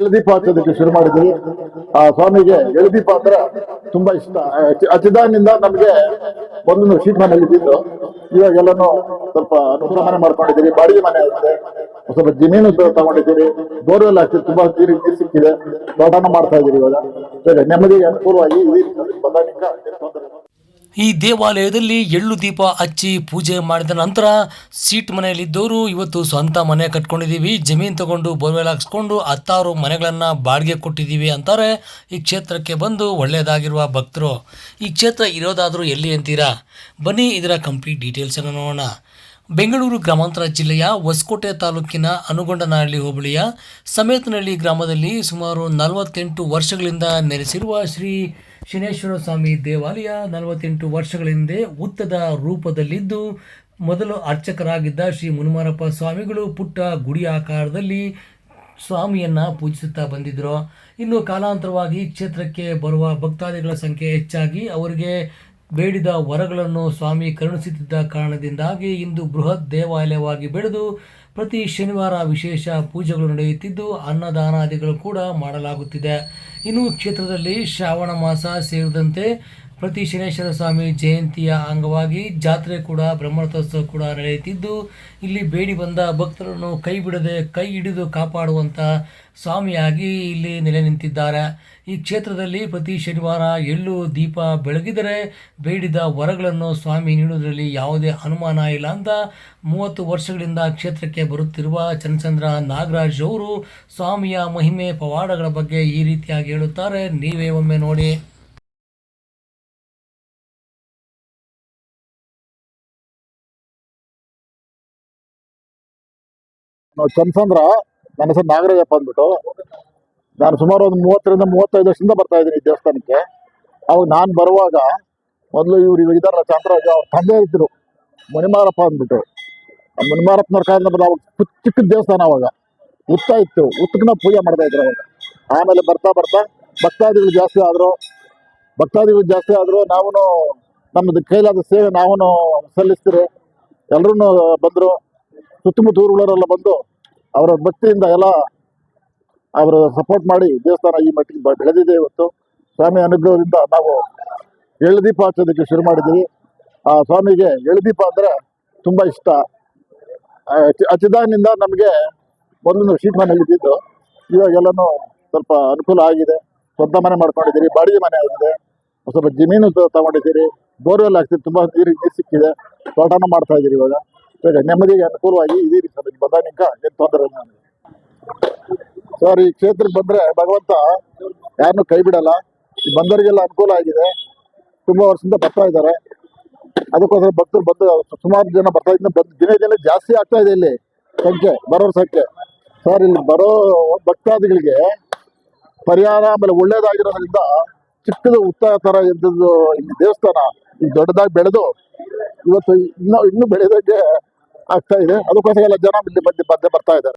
ಎಳ್ದೀಪ ಹಚ್ಚೋದಕ್ಕೆ ಶುರು ಮಾಡಿದ್ವಿ. ಆ, ಸ್ವಾಮಿಗೆ ಎಳದಿ ಅಂದ್ರೆ ತುಂಬಾ ಇಷ್ಟ. ಹಚ್ಚಿದಾಗಿನಿಂದ ನಮ್ಗೆ ಒಂದೊಂದು ಶೀಟ್ ಮನೆಯಲ್ಲಿ ಇದ್ದಿದ್ದು ಇವಾಗ ಎಲ್ಲಾನು ಸ್ವಲ್ಪ ನೂತನ ಮನೆ ಮಾಡ್ಕೊಂಡಿದ್ದೀರಿ, ಬಾಡಿಗೆ ಮನೆ ಆಗಿದೆ ಸ್ವಲ್ಪ ಜಮೀನು ತಗೊಂಡಿದ್ದೀರಿ. ಬೋರ್ವೆಲ್ ಹಾಕ್ತಿವಿ ತುಂಬಾ ನೀರು ನೀರು ಸಿಕ್ಕಿದೆ. ತೋಟನ ಮಾಡ್ತಾ ಇದ್ದೀರಿ ಇವಾಗ. ಸರಿ, ನೆಮ್ಮದಿಗೆ ಅನುಕೂಲವಾಗಿ ಈ ದೇವಾಲಯದಲ್ಲಿ ಎಳ್ಳು ದೀಪ ಹಚ್ಚಿ ಪೂಜೆ ಮಾಡಿದ ನಂತರ ಸೀಟ್ ಮನೆಯಲ್ಲಿದ್ದವರು ಇವತ್ತು ಸ್ವಂತ ಮನೆ ಕಟ್ಕೊಂಡಿದ್ದೀವಿ. ಜಮೀನು ತಗೊಂಡು ಬೋರ್ವೆಲ್ ಹಾಕ್ಸ್ಕೊಂಡು ಹತ್ತಾರು ಮನೆಗಳನ್ನು ಬಾಡಿಗೆ ಕೊಟ್ಟಿದ್ದೀವಿ ಅಂತಾರೆ. ಈ ಕ್ಷೇತ್ರಕ್ಕೆ ಬಂದು ಒಳ್ಳೆಯದಾಗಿರುವ ಭಕ್ತರು. ಈ ಕ್ಷೇತ್ರ ಇರೋದಾದರೂ ಎಲ್ಲಿ ಅಂತೀರಾ? ಬನ್ನಿ, ಇದರ ಕಂಪ್ಲೀಟ್ ಡೀಟೇಲ್ಸನ್ನು ನೋಡೋಣ. ಬೆಂಗಳೂರು ಗ್ರಾಮಾಂತರ ಜಿಲ್ಲೆಯ ಹೊಸಕೋಟೆ ತಾಲೂಕಿನ ಅನುಗೊಂಡನಹಳ್ಳಿ ಹೋಬಳಿಯ ಸಮೇತನಹಳ್ಳಿ ಗ್ರಾಮದಲ್ಲಿ ಸುಮಾರು ನಲವತ್ತೆಂಟು ವರ್ಷಗಳಿಂದ ನೆಲೆಸಿರುವ ಶ್ರೀ ಶನೇಶ್ವರ ಸ್ವಾಮಿ ದೇವಾಲಯ ನಲವತ್ತೆಂಟು ವರ್ಷಗಳ ಹಿಂದೆ ಉತ್ತದ ರೂಪದಲ್ಲಿದ್ದು, ಮೊದಲು ಅರ್ಚಕರಾಗಿದ್ದ ಶ್ರೀ ಮುನುಮಾರಪ್ಪ ಸ್ವಾಮಿಗಳು ಪುಟ್ಟ ಗುಡಿ ಆಕಾರದಲ್ಲಿ ಸ್ವಾಮಿಯನ್ನ ಪೂಜಿಸುತ್ತಾ ಬಂದಿದ್ದರು ಇನ್ನು ಕಾಲಾಂತರವಾಗಿ ಕ್ಷೇತ್ರಕ್ಕೆ ಬರುವ ಭಕ್ತಾದಿಗಳ ಸಂಖ್ಯೆ ಹೆಚ್ಚಾಗಿ ಅವರಿಗೆ ಬೇಡಿದ ವರಗಳನ್ನು ಸ್ವಾಮಿ ಕರುಣಿಸುತ್ತಿದ್ದ ಕಾರಣದಿಂದಾಗಿ ಇಂದು ಬೃಹತ್ ದೇವಾಲಯವಾಗಿ ಬೆಳೆದು ಪ್ರತಿ ಶನಿವಾರ ವಿಶೇಷ ಪೂಜೆಗಳು ನಡೆಯುತ್ತಿದ್ದು ಅನ್ನದಾನಾದಿಗಳು ಕೂಡ ಮಾಡಲಾಗುತ್ತಿದೆ. ಇನ್ನು ಕ್ಷೇತ್ರದಲ್ಲಿ ಶ್ರಾವಣ ಮಾಸ ಸೇರಿದಂತೆ ಪ್ರತಿ ಶನೇಶ್ವರ ಸ್ವಾಮಿ ಜಯಂತಿಯ ಅಂಗವಾಗಿ ಜಾತ್ರೆ ಕೂಡ, ಬ್ರಹ್ಮರಥೋತ್ಸವ ಕೂಡ ನಡೆಯುತ್ತಿದ್ದು, ಇಲ್ಲಿ ಬೇಡಿ ಬಂದ ಭಕ್ತರನ್ನು ಕೈ ಬಿಡದೆ, ಕೈ ಹಿಡಿದು ಕಾಪಾಡುವಂಥ ಸ್ವಾಮಿಯಾಗಿ ಇಲ್ಲಿ ನೆಲೆ ನಿಂತಿದ್ದಾರೆ. ಈ ಕ್ಷೇತ್ರದಲ್ಲಿ ಪ್ರತಿ ಶನಿವಾರ ಎಳ್ಳು ದೀಪ ಬೆಳಗಿದರೆ ಬೇಡಿದ ವರಗಳನ್ನು ಸ್ವಾಮಿ ನೀಡುವುದರಲ್ಲಿ ಯಾವುದೇ ಅನುಮಾನ ಇಲ್ಲ ಅಂತ ಮೂವತ್ತು ವರ್ಷಗಳಿಂದ ಕ್ಷೇತ್ರಕ್ಕೆ ಬರುತ್ತಿರುವ ಚಂದ್ರಚಂದ್ರ ನಾಗರಾಜ್ ಅವರು ಸ್ವಾಮಿಯ ಮಹಿಮೆ ಪವಾಡಗಳ ಬಗ್ಗೆ ಈ ರೀತಿಯಾಗಿ ಹೇಳುತ್ತಾರೆ. ನೀವೇ ಒಮ್ಮೆ ನೋಡಿ. ನಾವು ಚಂದ್ರ ನನ್ನ ಹೆಸರು ನಾಗರಾಜಪ್ಪ ಅಂದ್ಬಿಟ್ಟು ನಾನು ಸುಮಾರು ಒಂದು ಮೂವತ್ತರಿಂದ ಮೂವತ್ತೈದು ವರ್ಷದಿಂದ ಬರ್ತಾ ಇದ್ದೀನಿ ದೇವಸ್ಥಾನಕ್ಕೆ. ಅವಾಗ ನಾನು ಬರುವಾಗ ಮೊದಲು ಇವ್ರು ಇವಾಗ ಇದಾರಲ್ಲ ಚಾಮರಾಜ ಅವ್ರ ತಂದೆ ಇದ್ದರು ಮುನಿಮಾರಪ್ಪ ಅಂದ್ಬಿಟ್ಟು. ಆ ಮುನಿಮಾರಪ್ಪನವ್ರ ಕಾಲದಿಂದ ಬಂದ ಅವಾಗ ಚಿಕ್ಕ ದೇವಸ್ಥಾನ ಅವಾಗ. ಉತ್ತ ಇತ್ತು. ಉತ್ತಕ್ಕನ ಪೂಜೆ ಮಾಡ್ತಾ ಇದ್ರು ಅವಾಗ. ಆಮೇಲೆ ಬರ್ತಾ ಬರ್ತಾ ಭಕ್ತಾದಿಗಳು ಜಾಸ್ತಿ ಆದರು. ಭಕ್ತಾದಿಗಳು ಜಾಸ್ತಿ ಆದರೂ. ನಾವು ನಮ್ಮದು ಕೈಲಾದ ಸೇವೆ ನಾವು ಸಲ್ಲಿಸ್ತೀರಿ. ಎಲ್ಲರೂ ಬಂದರು. ಸುತ್ತಮುತ್ತ ಊರುಗಳವರೆಲ್ಲ ಬಂದು ಅವರ ಭಕ್ತಿಯಿಂದ ಎಲ್ಲ ಅವರು ಸಪೋರ್ಟ್ ಮಾಡಿ ದೇವಸ್ಥಾನ ಈ ಮಟ್ಟಿಗೆ ಬೆಳೆದಿದೆ ಇವತ್ತು. ಸ್ವಾಮಿ ಅನುಗ್ರಹದಿಂದ ನಾವು ಎಳ್ದೀಪ ಹಚ್ಚೋದಕ್ಕೆ ಶುರು ಮಾಡಿದ್ದೀವಿ. ಆ ಸ್ವಾಮಿಗೆ ಎಳ್ದೀಪ ಅಂದರೆ ತುಂಬ ಇಷ್ಟ. ಹಚ್ಚಿದಾಗಿನಿಂದ ನಮಗೆ ಮೊದಲು ಶೀಟ್ ಮನೆ ಇದ್ದಿದ್ದು. ಎಲ್ಲನೂ ಸ್ವಲ್ಪ ಅನುಕೂಲ ಆಗಿದೆ. ಸ್ವಂತ ಮನೆ ಮಾಡ್ಕೊಂಡಿದ್ದೀರಿ, ಬಾಡಿಗೆ ಮನೆ ಆಗಿದೆ. ಸ್ವಲ್ಪ ಜಮೀನು ತಗೊಂಡಿದ್ದೀರಿ. ಬೋರ್ವೆಲ್ ಹಾಕ್ತೀರಿ, ತುಂಬ ನೀರು ನೀರು ಸಿಕ್ಕಿದೆ. ತೋಟನ ಮಾಡ್ತಾ ಇದ್ದೀರಿ ಇವಾಗ. ಸರಿ ನೆಮ್ಮದಿಗೆ ಅನುಕೂಲವಾಗಿ ಇದೀರಿ ಸರ್ ಇಲ್ಲಿ ಬಂದಾಗಿಂದ ಏನು ತೊಂದರೆ ನಾನು ನನಗೆ ಸರ್ ಈ ಕ್ಷೇತ್ರಕ್ಕೆ ಬಂದ್ರೆ ಭಗವಂತ ಯಾರನ್ನೂ ಕೈ ಬಿಡಲ್ಲ. ಈ ಬಂದವರಿಗೆಲ್ಲ ಅನುಕೂಲ ಆಗಿದೆ. ತುಂಬಾ ವರ್ಷದಿಂದ ಬರ್ತಾ ಇದ್ದಾರೆ. ಅದಕ್ಕೋಸ್ಕರ ಭಕ್ತರು ಬಂದು ಸುಮಾರು ಜನ ಬರ್ತಾ ಇದ್ದ ಬಂದು ದಿನೇ ದಿನ ಜಾಸ್ತಿ ಆಗ್ತಾ ಇದೆ ಇಲ್ಲಿ ಸಂಖ್ಯೆ ಬರೋರ ಸಂಖ್ಯೆ. ಸರ್ ಇಲ್ಲಿ ಬರೋ ಭಕ್ತಾದಿಗಳಿಗೆ ಪರಿಹಾರ, ಆಮೇಲೆ ಒಳ್ಳೇದಾಗಿರೋದ್ರಿಂದ ಚಿಕ್ಕದು ಉತ್ತರ ತರ ಇದ್ದದ್ದು ಇಲ್ಲಿ ದೇವಸ್ಥಾನ ಇಲ್ಲಿ ದೊಡ್ಡದಾಗಿ ಬೆಳೆದು ಇವತ್ತು ಇನ್ನೂ ಇನ್ನೂ ಬೆಳೆಯೋದಕ್ಕೆ ಆಗ್ತಾ ಇದೆ. ಅದಕ್ಕೋಸ್ಕರ ಎಲ್ಲ ಜನ ಇಲ್ಲಿ ಬಂದು ಬರ್ತಾ ಇದ್ದಾರೆ.